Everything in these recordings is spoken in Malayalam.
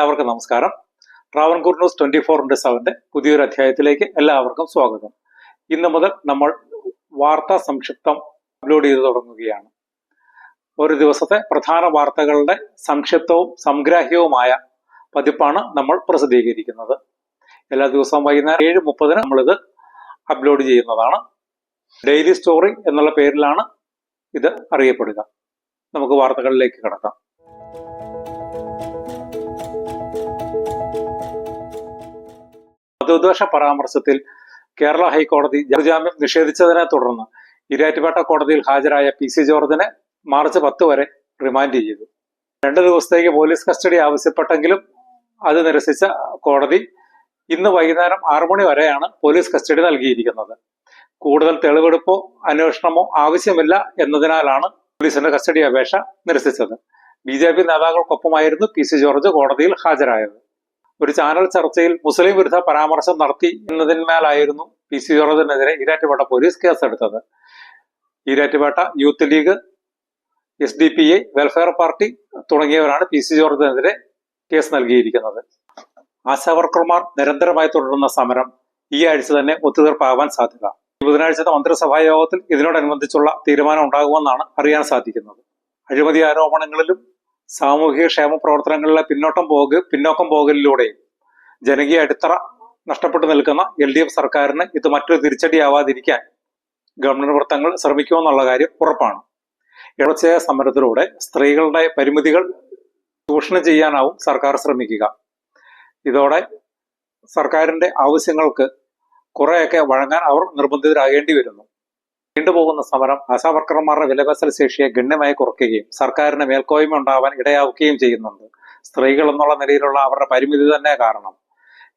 എല്ലാവർക്കും നമസ്കാരം. Travancore news twenty four into സെവന്റെ പുതിയൊരു അധ്യായത്തിലേക്ക് എല്ലാവർക്കും സ്വാഗതം. ഇന്ന് മുതൽ നമ്മൾ വാർത്താ സംക്ഷിപ്തം അപ്ലോഡ് ചെയ്തു തുടങ്ങുകയാണ്. ഒരു ദിവസത്തെ പ്രധാന വാർത്തകളുടെ സംക്ഷിപ്തവും സംഗ്രാഹ്യവുമായ പതിപ്പാണ് നമ്മൾ പ്രസിദ്ധീകരിക്കുന്നത്. എല്ലാ ദിവസവും വൈകുന്നേരം ഏഴ് മുപ്പതിന് നമ്മളിത് അപ്ലോഡ് ചെയ്യുന്നതാണ്. ഡെയിലി സ്റ്റോറി എന്നുള്ള പേരിലാണ് ഇത് അറിയപ്പെടുക. നമുക്ക് വാർത്തകളിലേക്ക് കിടക്കാം. മതദ്വേഷ പരാമർശത്തിൽ കേരള ഹൈക്കോടതി ജാമ്യം നിഷേധിച്ചതിനെ തുടർന്ന് ഇരാറ്റുപേട്ട കോടതിയിൽ ഹാജരായ പി സി ജോർജിനെ മാർച്ച് പത്ത് വരെ റിമാൻഡ് ചെയ്തു. രണ്ട് ദിവസത്തേക്ക് പോലീസ് കസ്റ്റഡി ആവശ്യപ്പെട്ടെങ്കിലും അത് നിരസിച്ച കോടതി ഇന്ന് വൈകുന്നേരം ആറു മണി വരെയാണ് പോലീസ് കസ്റ്റഡി നൽകിയിരിക്കുന്നത്. കൂടുതൽ തെളിവെടുപ്പോ അന്വേഷണമോ ആവശ്യമില്ല എന്നതിനാലാണ് പോലീസിന്റെ കസ്റ്റഡി അപേക്ഷ നിരസിച്ചത്. ബി ജെ പി നേതാക്കൾക്കൊപ്പമായിരുന്നു പി സി ജോർജ് കോടതിയിൽ ഹാജരായത്. ഒരു ചാനൽ ചർച്ചയിൽ മുസ്ലിം വിരുദ്ധ പരാമർശം നടത്തി എന്നതിന്മേലായിരുന്നു പി സി ജോർജിനെതിരെ ഈരാറ്റുപേട്ട പോലീസ് കേസെടുത്തത്. Erattupetta youth league S D P I welfare party തുടങ്ങിയവരാണ് പി സി ജോർജിനെതിരെ കേസ് നൽകിയിരിക്കുന്നത്. ആശാവർക്കർമാർ നിരന്തരമായി തുടരുന്ന സമരം ഈ ആഴ്ച തന്നെ ഒത്തുതീർപ്പാകാൻ സാധ്യത. ബുധനാഴ്ചത്തെ മന്ത്രിസഭാ യോഗത്തിൽ ഇതിനോടനുബന്ധിച്ചുള്ള തീരുമാനം ഉണ്ടാകുമെന്നാണ് അറിയാൻ സാധിക്കുന്നത്. അഴിമതി ആരോപണങ്ങളിലും സാമൂഹിക ക്ഷേമ പ്രവർത്തനങ്ങളിലെ പിന്നോട്ടം പോക പിന്നോക്കം പോകലിലൂടെയും ജനകീയ അടിത്തറ നഷ്ടപ്പെട്ടു നിൽക്കുന്ന എൽ ഡി എഫ് സർക്കാരിന് ഇത് മറ്റൊരു തിരിച്ചടിയാവാതിരിക്കാൻ ഗവൺമെന്റ് വൃത്തങ്ങൾ ശ്രമിക്കുമെന്നുള്ള കാര്യം ഉറപ്പാണ്. ഇടച്ചയ സമരത്തിലൂടെ സ്ത്രീകളുടെ പരിമിതികൾ ചൂഷണം ചെയ്യാനാവും സർക്കാർ ശ്രമിക്കുക. ഇതോടെ സർക്കാരിന്റെ ആവശ്യങ്ങൾക്ക് കുറെയൊക്കെ വഴങ്ങാൻ അവർ നിർബന്ധിതരാകേണ്ടി വരുന്നു. നീണ്ടുപോകുന്ന സമരം ആശാവർക്കർമാരുടെ വിലപേശൽ ശേഷിയെ ഗണ്യമായി കുറയ്ക്കുകയും സർക്കാരിന് മേൽക്കോയ്മ ഉണ്ടാവാൻ ഇടയാവുകയും ചെയ്യുന്നുണ്ട്. സ്ത്രീകൾ എന്നുള്ള നിലയിലുള്ള അവരുടെ പരിമിതി തന്നെ കാരണം.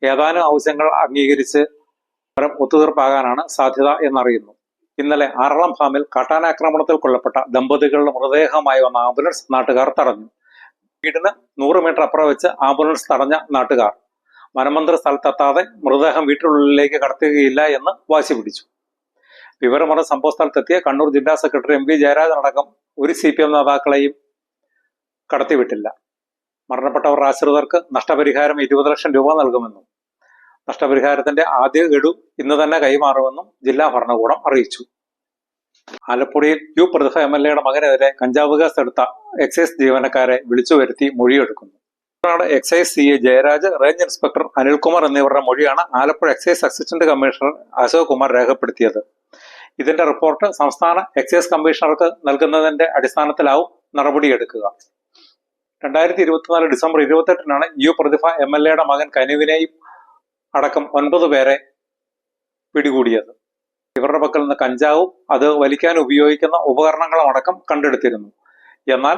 ഏതാനും ആവശ്യങ്ങൾ അംഗീകരിച്ച് സമരം ഒത്തുതീർപ്പാകാനാണ് സാധ്യത എന്നറിയുന്നു. ഇന്നലെ ആറളം ഫാമിൽ കാട്ടാനാക്രമണത്തിൽ കൊല്ലപ്പെട്ട ദമ്പതികളുടെ മൃതദേഹമായി വന്ന ആംബുലൻസ് നാട്ടുകാർ തടഞ്ഞു. വീടിന് നൂറ് മീറ്റർ അപ്പുറം വെച്ച് ആംബുലൻസ് തടഞ്ഞ നാട്ടുകാർ. വനമന്ത്രി സ്ഥലത്തെത്താതെ മൃതദേഹം വീട്ടിനുള്ളിലേക്ക് കടത്തുകയില്ല എന്ന് വാശി പിടിച്ചു. വിവരമറിഞ്ഞ സംഭവ സ്ഥലത്തെത്തിയ കണ്ണൂർ ജില്ലാ സെക്രട്ടറി എം വി ജയരാജൻ അടക്കം ഒരു സി പി എം നേതാക്കളെയും കടത്തിവിട്ടില്ല. മരണപ്പെട്ടവർ ആശ്രിതർക്ക് നഷ്ടപരിഹാരം ഇരുപത് ലക്ഷം രൂപ നൽകുമെന്നും നഷ്ടപരിഹാരത്തിന്റെ ആദ്യ ഗഡു ഇന്ന് തന്നെ കൈമാറുമെന്നും ജില്ലാ ഭരണകൂടം അറിയിച്ചു. ആലപ്പുഴയിൽ യു പ്രതിഭ എം എൽ എയുടെ മകനെതിരെ കഞ്ചാവ് കേസ് എടുത്ത എക്സൈസ് ജീവനക്കാരെ വിളിച്ചു വരുത്തി മൊഴിയെടുക്കുന്നു. Excise C A Jayaraj range inspector Anilkumar എന്നിവരുടെ മൊഴിയാണ് Alappuzha excise assistant commissioner Ashok Kumar രേഖപ്പെടുത്തിയത്. ഇതിന്റെ റിപ്പോർട്ട് സംസ്ഥാന എക്സൈസ് കമ്മീഷണർക്ക് നൽകുന്നതിന്റെ അടിസ്ഥാനത്തിലാവും നടപടിയെടുക്കുക രണ്ടായിരത്തി ഇരുപത്തിനാല് ഡിസംബർ ഇരുപത്തെട്ടിനാണ് യു പ്രതിഭ എം എൽ എയുടെ മകൻ കനുവിനെയും അടക്കം ഒൻപത് പേരെ പിടികൂടിയത്. ഇവരുടെ പക്കൽ നിന്ന് കഞ്ചാവും അത് വലിക്കാൻ ഉപയോഗിക്കുന്ന ഉപകരണങ്ങളും അടക്കം കണ്ടെടുത്തിരുന്നു. എന്നാൽ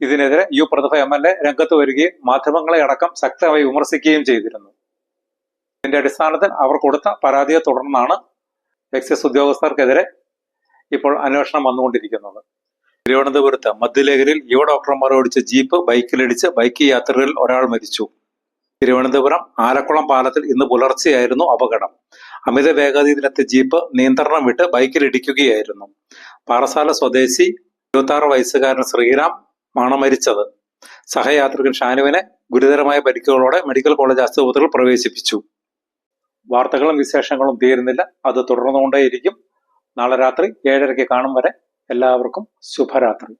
ഇതിനെതിരെ U Prathibha M L A രംഗത്ത് വരികയും മാധ്യമങ്ങളെ അടക്കം ശക്തമായി വിമർശിക്കുകയും ചെയ്തിരുന്നു. ഇതിന്റെ അടിസ്ഥാനത്തിൽ അവർ കൊടുത്ത പരാതിയെ തുടർന്നാണ് എക്സൈസ് ഉദ്യോഗസ്ഥർക്കെതിരെ ഇപ്പോൾ അന്വേഷണം വന്നുകൊണ്ടിരിക്കുന്നത്. തിരുവനന്തപുരത്ത് മധ്യലേഖരിൽ യുവ ഡോക്ടർമാർ ഓടിച്ച ജീപ്പ് ബൈക്കിലിടിച്ച് ബൈക്ക് യാത്രികരിൽ ഒരാൾ മരിച്ചു. തിരുവനന്തപുരം ആലക്കുളം പാലത്തിൽ ഇന്ന് പുലർച്ചെയായിരുന്നു അപകടം. അമിത വേഗതയിലെത്തിയ ജീപ്പ് നിയന്ത്രണം വിട്ട് ബൈക്കിൽ ഇടിക്കുകയായിരുന്നു പാറശാല സ്വദേശി ഇരുപത്തി വയസ്സുകാരൻ ശ്രീറാം ആണ് മരിച്ചത്. സഹയാത്രികൻ ഷാനുവിനെ ഗുരുതരമായ പരിക്കുകളോടെ മെഡിക്കൽ കോളേജ് ആശുപത്രിയിൽ പ്രവേശിപ്പിച്ചു. വാർത്തകളും വിശേഷങ്ങളും തീരുന്നില്ല. അത് തുടർന്നുകൊണ്ടേയിരിക്കും. നാളെ രാത്രി ഏഴരയ്ക്ക് കാണും വരെ എല്ലാവർക്കും ശുഭരാത്രി.